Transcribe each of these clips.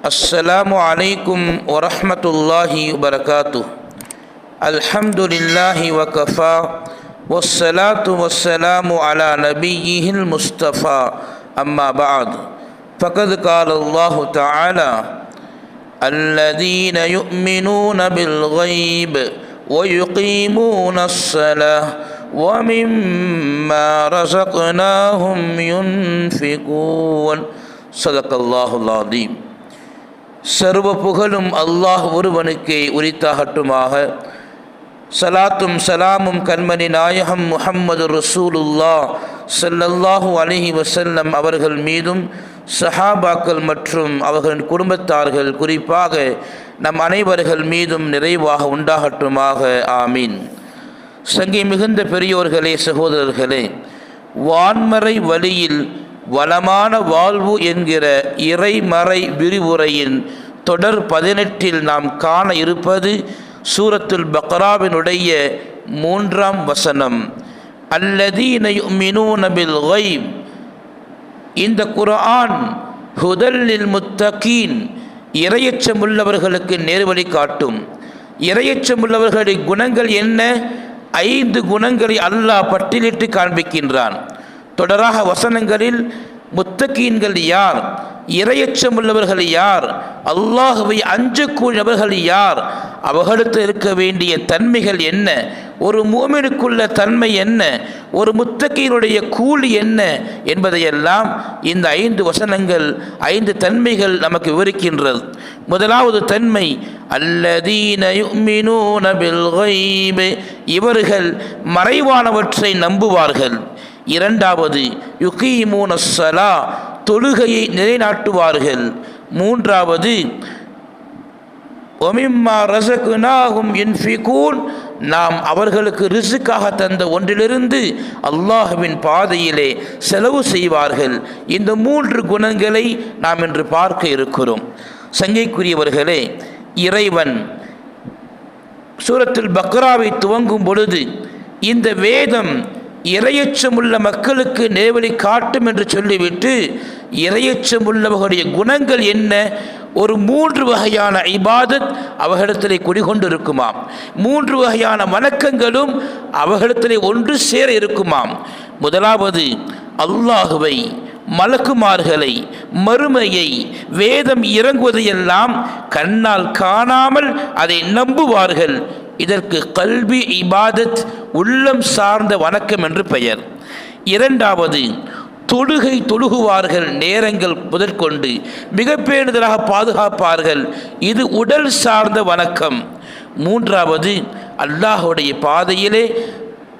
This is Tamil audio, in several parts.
السلام عليكم ورحمة الله وبركاته. الحمد لله وكفى والصلاة والسلام على نبيه المصطفى. أما بعد فقد قال الله تعالى الذين يؤمنون بالغيب ويقيمون الصلاة ومما رزقناهم ينفقون. صدق الله العظيم. சர்வ புகழும் அல்லாஹ் ஒருவனுக்கே உரித்தாகட்டுமாக. சலாத்தும் சலாமும் கண்மணி நாயகம் முஹம்மது ரசூலுல்லா ஸல்லல்லாஹு அலிஹி வசல்லம் அவர்கள் மீதும் சஹாபாக்கள் மற்றும் அவர்களின் குடும்பத்தார்கள் குறிப்பாக நம் அனைவர்கள் மீதும் நிறைவாக உண்டாகட்டுமாக. ஆமீன். சங்கி மிகுந்த பெரியோர்களே சகோதரர்களே வான்மறை வழியில் வளமான வாழ்வு என்கிற இறைமறை விரிவுரையின் தொடர் பதினெட்டில் நாம் காண இருப்பது சூரத்துல் பக்ராவினுடைய மூன்றாம் வசனம். அல்லதீன யுமினூன பில் இந்த குர்ஆன் ஹுதல்லில் முத்தகீன். இரையச்சமுள்ளவர்களுக்கு நேர்வழி காட்டும். இரையச்சமுள்ளவர்களுடைய குணங்கள் என்ன? ஐந்து குணங்களை அல்லாஹ் பட்டியலிட்டு காண்பிக்கின்றான். தொடராக வசனங்களில் முத்தகீன்கள் யார்? இரையச்சமுள்ளவர்கள் யார்? அல்லாஹுவை அஞ்சக்கூடியவர்கள் யார்? அவர்களுக்கு இருக்க வேண்டிய தன்மைகள் என்ன? ஒரு மூமினுக்குள்ள தன்மை என்ன? ஒரு முத்தகையினுடைய கூலி என்ன? என்பதையெல்லாம் இந்த ஐந்து வசனங்கள் ஐந்து தன்மைகள் நமக்கு விவரிக்கின்றது. முதலாவது தன்மை அல்லதீன இவர்கள் மறைவானவற்றை நம்புவார்கள். இரண்டாவது யுகீமூன ஸலா தொழுகையை நிலைநாட்டுவார்கள். மூன்றாவது ஒமிம்மா ரசகுனாகும் இன்ஃபிகூன் நாம் அவர்களுக்கு ரிசுக்காக தந்த ஒன்றிலிருந்து அல்லாஹுவின் பாதையிலே செலவு செய்வார்கள். இந்த மூன்று குணங்களை நாம் இன்று பார்க்க இருக்கிறோம். சங்கைக்குரியவர்களே இறைவன் சூரத்தில் பக்ராவை துவங்கும் பொழுது இந்த வேதம் இரையச்சமுள்ள மக்களுக்கு நேவழி காட்டும் என்று சொல்லிவிட்டு இரையச்சமுள்ளவர்களுடைய குணங்கள் என்ன? ஒரு மூன்று வகையான இபாதத் அவர்களிடத்திலே குடிகொண்டிருக்குமாம். மூன்று வகையான வணக்கங்களும் அவர்களிடத்திலே ஒன்று சேர இருக்குமாம். முதலாவது அல்லாஹுவை மலக்குமார்களை மறுமையை வேதம் இறங்குவதையெல்லாம் கண்ணால் காணாமல் அதை நம்புவார்கள். இதற்கு கல்வி இபாதத் உள்ளம் சார்ந்த வணக்கம் என்று பெயர். இரண்டாவது தொழுகை தொழுகுவார்கள் நேரங்கள் முதற்கொண்டு மிக பேணுதலாக பாதுகாப்பார்கள். இது உடல் சார்ந்த வணக்கம். மூன்றாவது அல்லாஹுடைய பாதையிலே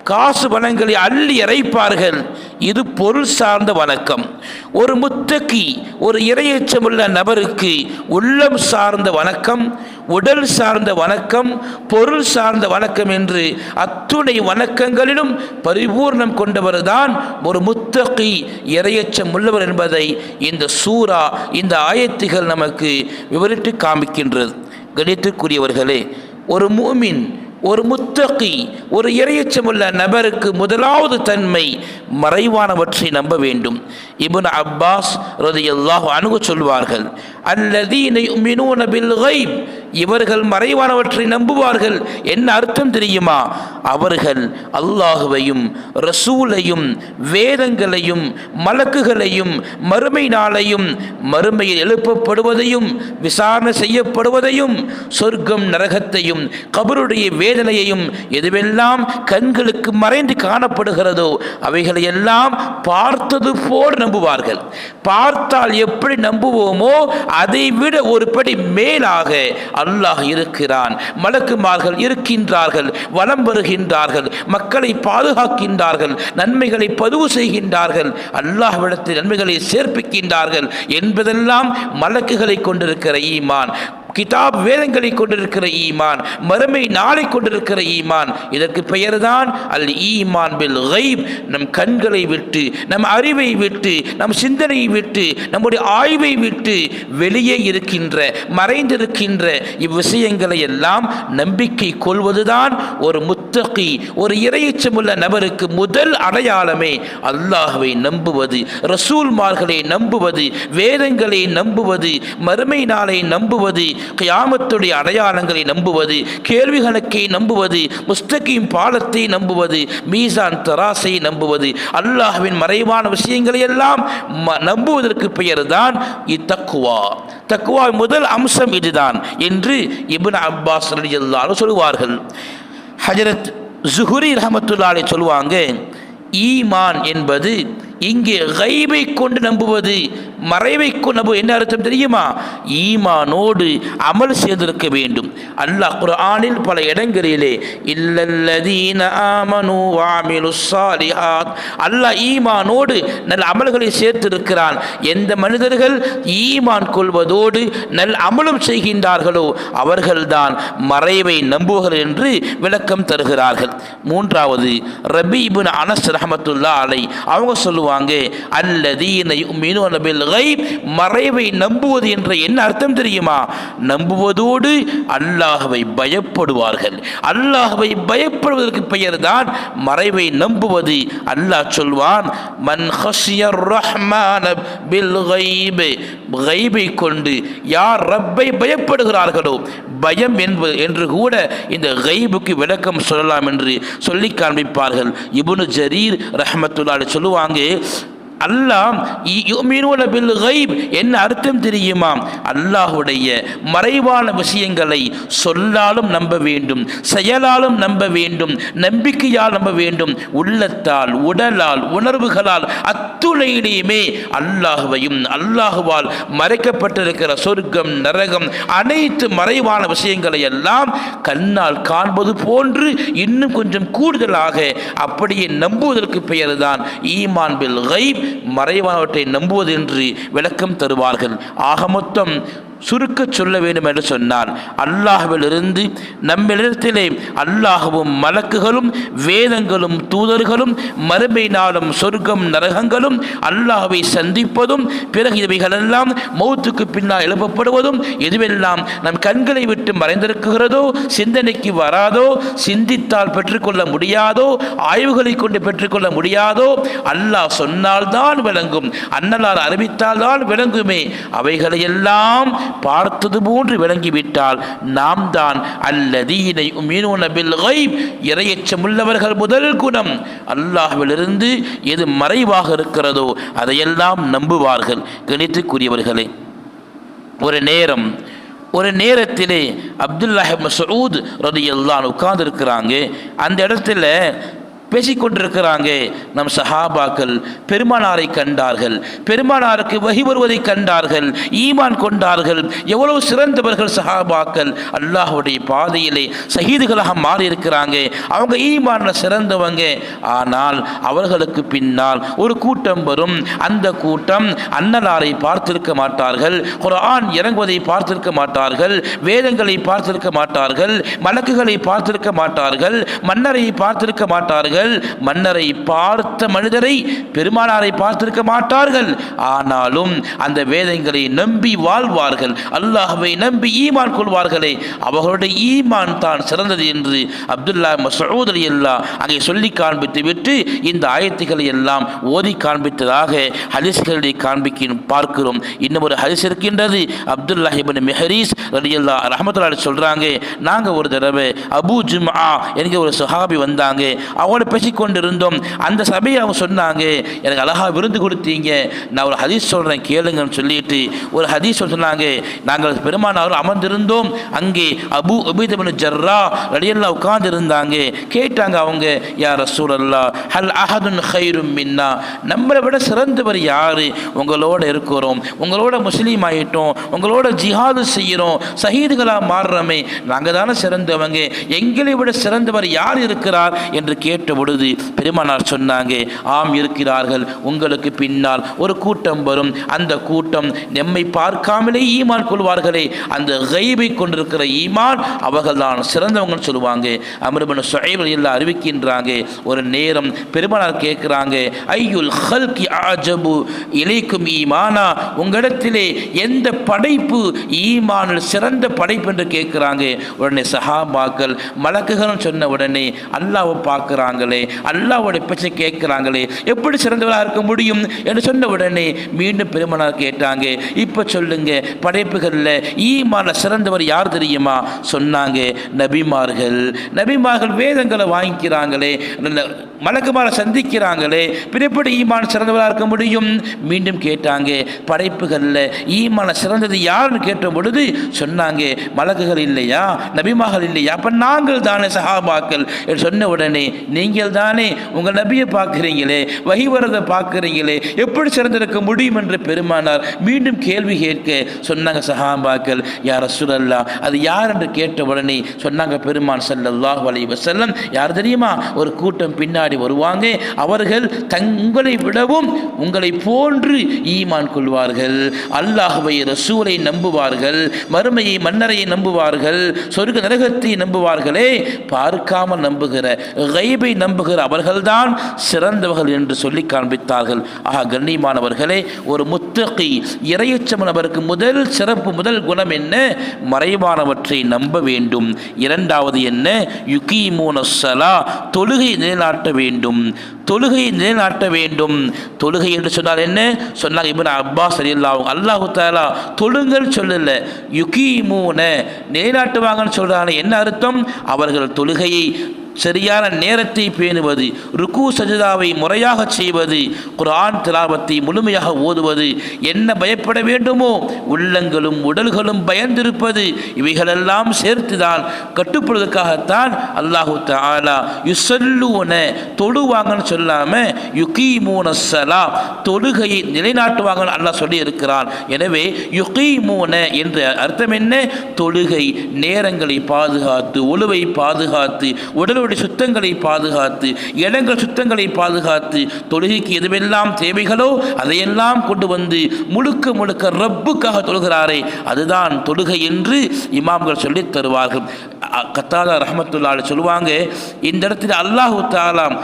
காசு பணங்களை அள்ளி இறைப்பார்கள் இது பொருள் சார்ந்த வணக்கம். ஒரு முத்தக்கி ஒரு இரையச்சமுள்ள நபருக்கு உள்ளம் சார்ந்த வணக்கம் உடல் சார்ந்த வணக்கம் பொருள் சார்ந்த வணக்கம் என்று அத்துணை வணக்கங்களிலும் பரிபூர்ணம் கொண்டவர்தான் ஒரு முத்தகி இரையச்சம் உள்ளவர் என்பதை இந்த சூரா இந்த ஆயத்துகள் நமக்கு விவரித்து காமிக்கின்றது. கணித்துக்குரியவர்களே ஒரு மூமின் ஒரு முத்தகி ஒரு இறையச்சமுள்ள நபருக்கு முதலாவது தன்மை மறைவானவற்றை நம்ப வேண்டும். இபுன் அப்பாஸ் ரதியல்லாஹு அணுகு சொல்வார்கள் அல்லது இவர்கள் மறைவானவற்றை நம்புவார்கள். என்ன அர்த்தம் தெரியுமா? அவர்கள் அல்லாஹுவையும் ரசூலையும் வேதங்களையும் மலக்குகளையும் மறுமை நாளையும் மறுமையில் எழுப்பப்படுவதையும் விசாரணை செய்யப்படுவதையும் சொர்க்கம் நரகத்தையும் கபருடைய வேதனையையும் எதுவெல்லாம் கண்களுக்கு மறைந்து காணப்படுகிறதோ எல்லாம் பார்த்தது போல் நம்புவார்கள். பார்த்தால் எப்படி நம்புவோமோ அதை விட ஒரு படி மேலாக அல்லாஹ் இருக்கிறான். மலக்குமார்கள் இருக்கின்றார்கள் வலம் வருகின்றார்கள் மக்களை பாதுகாக்கின்றார்கள் நன்மைகளை பதிவு செய்கின்றார்கள் அல்லாஹ்விடத்தில் நன்மைகளை சேர்ப்பிக்கின்றார்கள் என்பதெல்லாம் மலக்குகளை கொண்டிருக்கிற ஈமான். கிதாப் வேதங்களை கொண்டிருக்கிற ஈமான் மறுமை நாளை கொண்டிருக்கிற ஈமான் இதற்கு பெயர்தான் அல் ஈமான் பில் கைப் நம் கண்களை விட்டு நம் அறிவை விட்டு நம் சிந்தனையை விட்டு நம்முடைய ஆய்வை விட்டு வெளியே இருக்கின்ற மறைந்திருக்கின்ற இவ்விஷயங்களை எல்லாம் நம்பிக்கை கொள்வதுதான் ஒரு முத்தகி ஒரு இறையச்சமுள்ள நபருக்கு முதல் அடையாளமே. அல்லாஹுவை நம்புவது ரசூல்மார்களை நம்புவது வேதங்களை நம்புவது மறுமை நாளை நம்புவது கியாமத்துடைய அடையாளங்களை நம்புவது கேள்வி கணக்கை நம்புவது முஸ்தகிம் பாலத்தை நம்புவது மீசான் தராசை நம்புவது. அல்லாஹ்வின் மறைவான விஷயங்களை எல்லாம் நம்புவதற்கு பெயர் தான் இத்தக்குவா. தக்குவா முதல் அம்சம் இதுதான் என்று இபின் அப்பாஸ் எல்லாரும் சொல்லுவார்கள். ஹஜரத் ஜுஹுரி ரஹமத்துல்லாலே சொல்லுவாங்க ஈமான் என்பது இங்கே கைவை கொண்டு நம்புவது மறைவை கொண்டு நம்புவது என்ன அர்த்தம் தெரியுமா? ஈமானோடு அமல் செய்திருக்க வேண்டும். அல்லாஹ் குர்ஆனில் பல இடங்களிலே இல்லல்லதீன ஆமனு வாமிலு சாலிஹாத் அல்லாஹ் ஈமானோடு நல்ல அமல்களை சேர்த்திருக்கிறான். எந்த மனிதர்கள் ஈமான் கொள்வதோடு நல் அமலும் செய்கின்றார்களோ அவர்கள்தான் மறைவை நம்புவர்கள் என்று விளக்கம் தருகிறார்கள். மூன்றாவது ரபி அனஸ் ரஹமத்துல்லா அலை அவங்க சொல்லுவாங்க அல்லதீன யுமினூன பில் கைப் மறைவை நம்புவது என்ற என்ன அர்த்தம் தெரியுமா? நம்புவதோடு அல்லாஹவை பயப்படுவார்கள். அல்லாஹவை பயப்படுவதற்கு பெயர்தான் மறைவை நம்புவது. அல்லாஹ் சொல்வான் மன் ஹஷியர் ரஹ்மான பில் கைபை கொண்டு யார் ரப்பை பயப்படுகிறார்களோ பயம் என்பது என்று கூட இந்த கைபுக்கு விளக்கம் சொல்லலாம் என்று சொல்லி காண்பிப்பார்கள். இபுனு ஜரீர் ரஹமத்துல்லா சொல்லுவாங்க அல்லாஹ் என்ன அர்த்தம் தெரியுமா? அல்லாஹுடைய மறைவான விஷயங்களை சொல்லாலும் நம்ப வேண்டும் செயலாலும் நம்ப வேண்டும் நம்பிக்கையால் நம்ப வேண்டும். உள்ளத்தால் உடலால் உணர்வுகளால் அத்துணையிலேயுமே அல்லாஹுவையும் அல்லாஹுவால் மறைக்கப்பட்டிருக்கிற சொர்க்கம் நரகம் அனைத்து மறைவான விஷயங்களை எல்லாம் கண்ணால் காண்பது போன்று இன்னும் கொஞ்சம் கூடுதலாக அப்படியே நம்புவதற்கு பெயர்தான் ஈமான் பில் கைப். மறைவானவற்றை நம்புவது என்று விளக்கம் தருவார்கள். ஆக மொத்தம் சுருக்க சொல்ல வேண்டும் என்று சொன்னால் அல்லாஹுவிலிருந்து நம்மிடத்திலே அல்லாஹுவும் மலக்குகளும் வேதங்களும் தூதர்களும் மறுமை நாளும் சொர்க்கம் நரகங்களும் அல்லாஹுவை சந்திப்பதும் பிறகு இவைகளெல்லாம் மௌத்துக்கு பின்னால் எழுப்பப்படுவதும் எதுவெல்லாம் நம் கண்களை விட்டு மறைந்திருக்கிறதோ சிந்தனைக்கு வராதோ சிந்தித்தால் பெற்றுக்கொள்ள முடியாதோ ஆய்வுகளை கொண்டு பெற்றுக்கொள்ள முடியாதோ அல்லாஹ் சொன்னால்தான் விளங்கும். அன்னலால் அறிவித்தால்தான் விளங்குமே. அவைகளையெல்லாம் பார்த்தது போன்று விளங்கிவிட்டால் நாம் தான் அல்லதீனை உமீனூன பில் கைப் இரையச்சமுள்ளவர்கள் முதல் குணம். அல்லாஹ்விலிருந்து எது மறைவாக இருக்கிறதோ அதையெல்லாம் நம்புவார்கள். கணித்துக்குரியவர்களே ஒரு நேரம் ஒரு நேரத்திலே அப்துல்லாஹ் மசூத் ரதியல்லான் உட்கார்ந்துருக்கிறாங்க. அந்த இடத்துல பேசிக்கொண்டிருக்கிறாங்க நம் சஹாபாக்கள். பெருமானாரை கண்டார்கள். பெருமானாருக்கு வகி வருவதை கண்டார்கள். ஈமான் கொண்டார்கள். எவ்வளவு சிறந்தவர்கள் சஹாபாக்கள். அல்லாஹ்வுடைய பாதையிலே சகிதுகளாக மாறியிருக்கிறாங்க. அவங்க ஈமானில் சிறந்தவங்க. ஆனால் அவர்களுக்கு பின்னால் ஒரு கூட்டம் வரும். அந்த கூட்டம் அன்னலாரை பார்த்திருக்க மாட்டார்கள். குரான் இறங்குவதை பார்த்திருக்க மாட்டார்கள். வேதங்களை பார்த்திருக்க மாட்டார்கள். மலக்குகளை பார்த்திருக்க மாட்டார்கள். மன்னரை பார்த்திருக்க மாட்டார்கள். மன்னரை பார்த்த மனிதரை பெருமானாரை பார்த்திருக்க மாட்டார்கள். ஆனாலும் அந்த வேதங்களை நம்பி வாழ்வார்கள். அல்லாஹுவை நம்பி ஈமான் கொள்வார்களே. அவர்களுடைய ஈமான் தான் சிறந்தது என்று அப்துல்லா மசூத் அலி அல்லா அங்கே சொல்லி காண்பித்து விட்டு இந்த ஆயத்துக்களை எல்லாம் ஓதி காண்பித்ததாக ஹதீஸ்களை காண்பிக்க பார்க்கிறோம். இன்னும் ஒரு ஹரிஸ் இருக்கின்றது. அப்துல்லா இபின் மெஹரீஸ் ரலியல்லா ரஹமத்துல்லா சொல்கிறாங்க நாங்கள் ஒரு தடவை அபு ஜும்ஆ என்கிற ஒரு சஹாபி வந்தாங்க. அவங்களோட பேசிக்கொண்டு இருந்தோம் அந்த சபையை அவங்க சொன்னாங்க எனக்கு அழகாக விருந்து கொடுத்தீங்க. நான் ஒரு ஹதீஸ் சொல்கிறேன் கேளுங்கன்னு சொல்லிட்டு. ஒரு ஹதீஸ் சொன்னாங்க நாங்கள் பெருமானாரும் அமர்ந்திருந்தோம். அங்கே அபு உபீதபின் ஜர்ரா ரடியெல்லாம் உட்கார்ந்து இருந்தாங்க கேட்டாங்க அவங்க யார் ரசூலல்லா ஹல் அஹதுன் ஹைரும் மின்னா? நம்மளை விட சிறந்தவர் யார்? உங்களோட இருக்கிறோம். உங்களோட முஸ்லீம் ஆகிட்டோம் உங்களோட ஜிஹாது செய்கிறோம். சஹீதுகளாக மாறுறோமே. நாங்கள் தானே சிறந்தவங்க. எங்களை விட சிறந்தவர் யார் இருக்கிறார்? என்று கேட்டு பொழுது பெருமானார் சொன்னாங்க ஆம் இருக்கிறார்கள். உங்களுக்கு பின்னால் ஒரு கூட்டம் வரும். அந்த கூட்டம் நம்மை பார்க்காமலே ஈமான் கொள்வார்களே. அந்த கைபை கொண்டிருக்கிற ஈமான் அவர்கள் தான் சிறந்தவங்கன்னு சொல்லுவாங்க. அமிர்பன் சுழைவல் எல்லாம் அறிவிக்கின்றாங்க ஒரு நேரம் பெருமானார் கேட்குறாங்க ஐயுல் ஹல்கி ஆஜபு இலைக்கும் ஈமானா? உங்களிடத்திலே எந்த படைப்பு ஈமானில் சிறந்த படைப்பு? என்று கேட்குறாங்க. உடனே சஹாபாக்கள் மலக்குகளும் சொன்ன உடனே அல்லாவை பார்க்குறாங்களே அல்லாவோட பேச்சை கேட்கிறாங்களே எப்படி சிறந்தவராக இருக்க முடியும் என்று சொன்ன உடனே மீண்டும் பெருமனார் கேட்டாங்க இப்போ சொல்லுங்க படைப்புகளில் ஈமான சிறந்தவர் யார் தெரியுமா? சொன்னாங்க நபிமார்கள். நபிமார்கள் வேதங்களை வாங்கிக்கிறாங்களே மலக்குமாரை சந்திக்கிறாங்களே பிற எப்படி ஈமான் சிறந்தவராக இருக்க முடியும்? மீண்டும் கேட்டாங்க படைப்புகளில் ஈமான சிறந்தது யாருன்னு கேட்ட பொழுது சொன்னாங்க மலக்குகள் இல்லையா நபிமார்கள் இல்லையா? அப்போ நாங்கள் தானே சஹாபாக்கள் என்று சொன்ன உடனே நீங்கள் தானே உங்கள் நபியை பார்க்குறீங்களே வகிவரதை பார்க்குறீங்களே எப்படி சிறந்திருக்க முடியும் என்று பெருமானார் மீண்டும் கேள்வி கேட்க சொன்னாங்க சஹாபாக்கள் யார் அசுரல்லா அது யார் என்று கேட்ட உடனே சொன்னாங்க பெருமான் ஸல்லல்லாஹு அலைஹி வஸல்லம் யார் தெரியுமா? ஒரு கூட்டம் பின்னாடி வருவாங்க அவர்கள் தங்களை விடவும் உங்களை போன்று ஈமான் கொள்வார்கள் அல்லாஹுவை ரசூலை நம்புவார்கள் மறுமையை மன்னரையை நம்புவார்கள் சொர்க்க நரகத்தை நம்புவார்களே பார்க்காமல் நம்புகிற கைபை நம்புகிற அவர்கள்தான் சிறந்தவர்கள் என்று சொல்லி காண்பித்தார்கள். ஆக கண்ணியமானவர்களே ஒரு முத்தகி இறையச்சம் நபருக்கு முதல் சிறப்பு முதல் குணம் என்ன? மறைவானவற்றை நம்ப வேண்டும். இரண்டாவது என்ன? யுகி சலா தொழுகை நிலைநாட்ட வேண்டும். தொழுகை நிலைநாட்ட வேண்டும். தொழுகை என்று சொன்னால் என்ன? சொன்னாங்க இப்னு அப்பாஸ் அல்லாஹ் அல்லாஹு தாலா தொழுங்கள் சொல்லல. யுகீமூன நிலைநாட்டுவாங்கன்னு சொல்கிறாங்க என்ன அர்த்தம்? அவர்கள் தொழுகையை சரியான நேரத்தை பேணுவது ருக்கு சஜிதாவை முறையாக செய்வது குரான் திலாபத்தை முழுமையாக ஓதுவது என்ன பயப்பட வேண்டுமோ உள்ளங்களும் உடல்களும் பயந்திருப்பது இவைகளெல்லாம் சேர்த்துதான் கட்டுப்படுவதற்காகத்தான் அல்லாஹு தாலா யுசல்லூன தொழுவாங்கன்னு சொல்லாம யுகீமூன சலா தொழுகையை நிலைநாட்டுவாங்கன்னு அல்லாஹ் சொல்லி இருக்கிறான் எனவே யுகீமூன என்ற அர்த்தம் என்ன? தொழுகை நேரங்களை பாதுகாத்து ஒழுவை பாதுகாத்து உடல் உடலுடைய சுத்தங்களை பாதுகாத்து இடங்கள் சுத்தங்களை பாதுகாத்து தொழுகைக்கு எதுவெல்லாம் தேவைகளோ அதையெல்லாம் கொண்டு வந்து முழுக்க முழுக்க ரப்புக்காக தொழுகிறாரே அதுதான் தொழுகை என்று இமாம்கள் சொல்லித் தருவார்கள். அ- கத்தாதா சொல்லுவாங்க இந்த இடத்தில் அல்லாஹு தாலாம்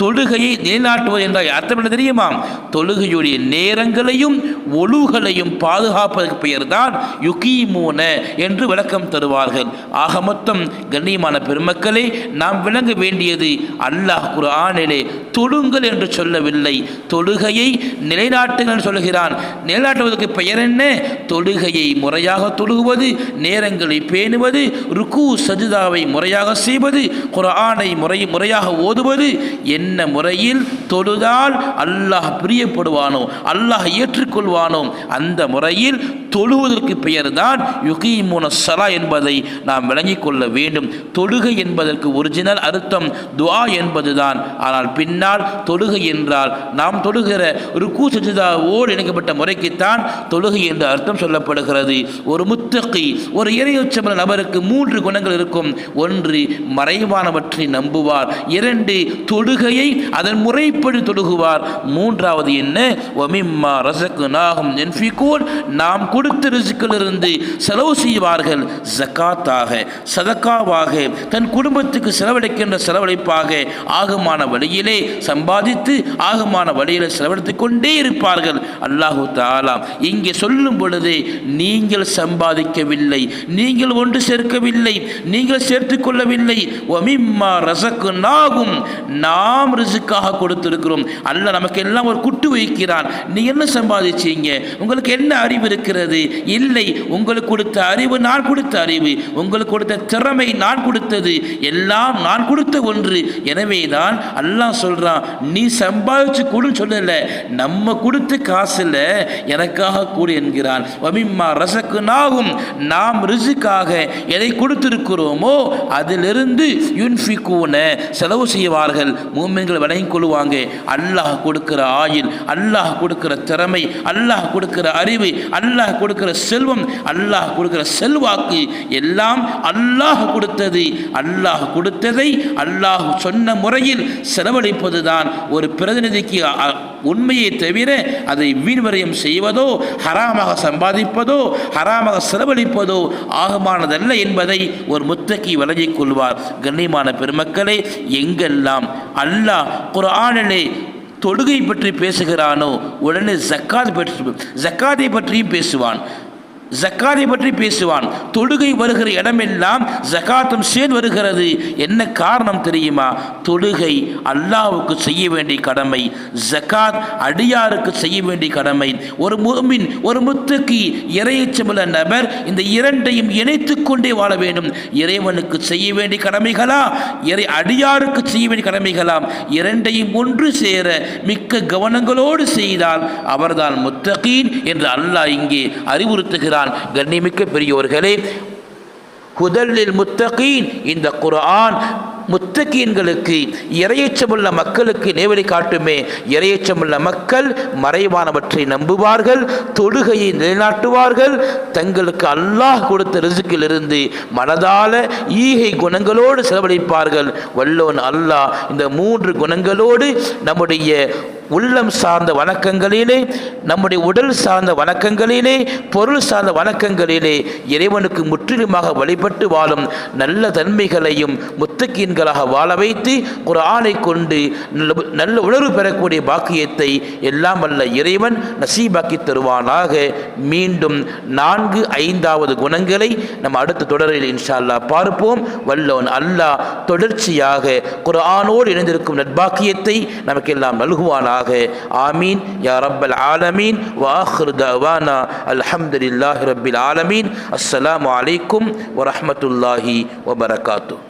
தொழுகையை நிலைநாட்டுவது என்றால் அர்த்தம் என்ன தெரியுமா? தொழுகையுடைய நேரங்களையும் ஒழுகளையும் பாதுகாப்பதற்கு பெயர் தான் யுகி மூன என்று விளக்கம் தருவார்கள். ஆக மொத்தம் கண்ணியமான பெருமக்களே நாம் விளங்க வேண்டியது அல்லாஹ் குரானிலே தொழுங்கள் என்று சொல்லவில்லை. தொழுகையை நிலைநாட்டுங்கள் சொல்கிறான். நிலைநாட்டுவதற்கு பெயர் என்ன? தொழுகையை முறையாக தொழுகுவது நேரங்களை பேணுவது ருக்கு சஜிதாவை முறையாக செய்வது குரானை முறை முறையாக ஓதுவது என்ன முறையில் தொழுதால் அல்லாஹ் பிரியப்படுவானோ அல்லாஹ் ஏற்றுக்கொள்வானோ அந்த முறையில் தொழுவதற்கு பெயர்தான் யுகீமுன சலா என்பதை நாம் விளங்கிக் கொள்ள வேண்டும். தொழுகை என்பதற்கு ஒரிஜினல் அர்த்தம் துவா என்பதுதான். ஆனால் பின்னால் தொழுகை என்றால் நாம் தொழுகிற ருக்கு சஜிதாவோடு இணைக்கப்பட்ட முறைக்குத்தான் தொழுகை என்று அர்த்தம் சொல்லப்படுகிறது. ஒரு முத்தகி ஒரு இறையுச்சமன நபருக்கு மூன்று குணங்கள் இருக்கும். ஒன்று மறைவானவற்றை நம்புவார் இரண்டு தொழுகையை அதன் முறைப்படி தொழுகுவார். மூன்றாவது என்ன? ஒமிம்மா ரசக்கு நாகும் என்ஃபிகூன் நாம் கொடுத்த ரிசுக்கிலிருந்து செலவு செய்வார்கள். ஜக்காத்தாக சதக்காவாக தன் குடும்பத்துக்கு செலவழிக்கின்ற செலவழிப்பாக ஆகமான வழியிலே சம்பாதித்து ஆகமான வழியிலே செலவழித்துக் கொண்டே இருப்பார்கள். அல்லாஹு தாலா இங்கே சொல்லும் பொழுது நீங்கள் சம்பாதிக்கவில்லை நீங்கள் ஒன்று சேர்க்கவில்லை நீங்கள் சேர்த்துக் கொள்ளவில்லை. ஒமிம்மா ரசக்கு நாகும் நாம் ரிசுக்காக கொடுத்திருக்கிறோம். அல்ல நமக்கு எல்லாம் ஒரு குட்டு வைக்கிறான் நீ என்ன சம்பாதிச்சீங்க? உங்களுக்கு என்ன அறிவு இருக்கிறது? இல்லை உங்களுக்கு கொடுத்த அறிவு நான் கொடுத்த அறிவு. உங்களுக்கு கொடுத்த திறமை நான் கொடுத்தது. எல்லாம் நான் கொடுத்த ஒன்று. எனவே தான் அல்லாஹ் சொல்கிறான் நீ சம்பாதிச்சு கொடுன்னு சொல்லலை. நம்ம கொடுத்த காசில் எனக்காக கூடு என்கிறான். வமிம்மா ரசக்கு நாகும் நாம் ரிசுக்காக எதை கொடுத்திருக்கிறோமோ அதிலிருந்து யுன்ஃபிகூன. செலவு செய்வார்கள். மூமின்கள் வழங்கிக் கொள்வாங்க அல்லாஹ் கொடுக்கிற ஆயில் அல்லாஹ் கொடுக்கிற திறமை அல்லாஹ் கொடுக்கிற அறிவு அல்லாஹ் கொடுக்கிற செல்வம் அல்லாஹ் கொடுக்கிற செல்வாக்கு எல்லாம் அல்லாஹ் கொடுத்தது. அல்லாஹ் கொடுத்ததை அல்லாஹ் சொன்ன முறையில் செலவழிப்பது தான் ஒரு பிரதிநிதிக்கு உண்மையை தவிர அதை வீண்வரையும் செய்வதோ ஹராமாக சம்பாதிப்பதோ ஹராமாக செலவழிப்பதோ ஆகமானதல்ல என்பதை ஒரு முத்தக்கி விளங்கிக் கொள்வார் கண்ணியமான பெருமக்களே எங்கெல்லாம் அல்லாஹ் குரானிலே தொழுகை பற்றி பேசுகிறானோ உடனே ஜக்காத் பற்றி ஜக்காத்தை பற்றியும் பேசுவான். ஜக்காத்தை பற்றி பேசுவான். தொழுகை வருகிற இடமெல்லாம் ஜகாத்தும் சேர்ந்து வருகிறது. என்ன காரணம் தெரியுமா? தொழுகை அல்லாவுக்கு செய்ய வேண்டிய கடமை. ஜகாத் அடியாருக்கு செய்ய வேண்டிய கடமை. ஒரு முமின் ஒரு முத்துக்கு இறையச்சமுள்ள நபர் இந்த இரண்டையும் இணைத்து கொண்டே வாழ வேண்டும். இறைவனுக்கு செய்ய வேண்டிய கடமைகளா? இறை அடியாருக்கு செய்ய வேண்டிய கடமைகளாம் இரண்டையும் ஒன்று சேர மிக்க கவனங்களோடு செய்தால் அவர்தான் முத்தகீன் என்று அல்லாஹ் இங்கே அறிவுறுத்துகிறார் அறிவுறுத்துகிறான் கண்ணிமிக்க பெரியோர்களே ஹுதல்லில் முத்தகீன் இந்த குர்ஆன் முத்தகீன்களுக்கு இரையச்சமுள்ள மக்களுக்கு நேவழி காட்டுமே. இரையச்சமுள்ள மக்கள் மறைவானவற்றை நம்புவார்கள் தொழுகையை நிலைநாட்டுவார்கள். தங்களுக்கு அல்லாஹ் கொடுத்த ரிசுக்கிலிருந்து மனதால ஈகை குணங்களோடு செலவழிப்பார்கள். வல்லோன் அல்லாஹ் இந்த மூன்று குணங்களோடு நம்முடைய உள்ளம் சார்ந்த வணக்கங்களிலே நம்முடைய உடல் சார்ந்த வணக்கங்களிலே பொருள் சார்ந்த வணக்கங்களிலே இறைவனுக்கு முற்றிலுமாக வழிபட்டு வாழும் நல்ல தன்மைகளையும் முத்தக்கீன்களாக வாழ வைத்து குர்ஆனை கொண்டு நல்ல நல்ல உணர்வு பெறக்கூடிய பாக்கியத்தை எல்லாம் வல்ல இறைவன் நசீபாக்கி தருவானாக. மீண்டும் நான்கு ஐந்தாவது குணங்களை நம்ம அடுத்த தொடரில் இன்ஷா அல்லாஹ் பார்ப்போம். வல்லவன் அல்லாஹ் தொடர்ச்சியாக குரானோடு இணைந்திருக்கும் நட்பாக்கியத்தை நமக்கெல்லாம் நல்குவானாக. ஆமீன். யா ரப்பல் ஆலமீன். வாஹிர் தவானா. அல்ஹம்துலில்லாஹி ரப்பில் ஆலமீன். அஸ்ஸலாமு அலைக்கும் வரஹ்மத்துல்லாஹி வபரகாத்து.